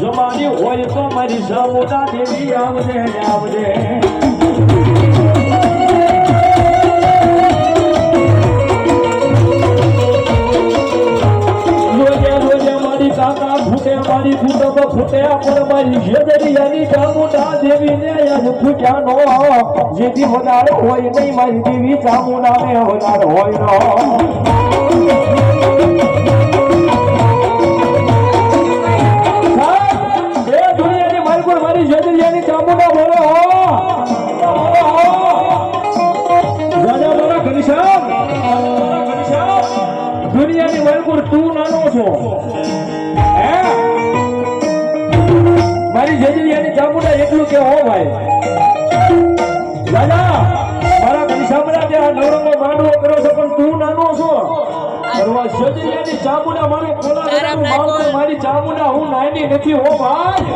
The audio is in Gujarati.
જમાની હોય તો મારી સમુદા દેવી આવજે આવજે. ફૂટે મારી ફૂટો ફૂટે પણ મારી જેદરિયાની ચામુંડા દેવીને યાદ ફૂટ્યાનો જેથી વધારે હોય નહીં મારી દેવી, ચામુંડાને વધારે હોય નો. મારી શેદરિયાની ચામુંડા બોલો રાજા મારા ઘનશ્યામ દુનિયાની માલકુર તું નાનો છો. મારી જેજરિયાની ચામુંડા એટલું કે હો ભાઈ? રાજા મારા ઘનશ્યામના જે આ નવરંગનો માંડવો કર્યો છે પણ તું નાનો છો. કરવા જેજરિયાની ચામુંડા મારો મારી ચામુંડા હું નાની નથી હો ભાઈ.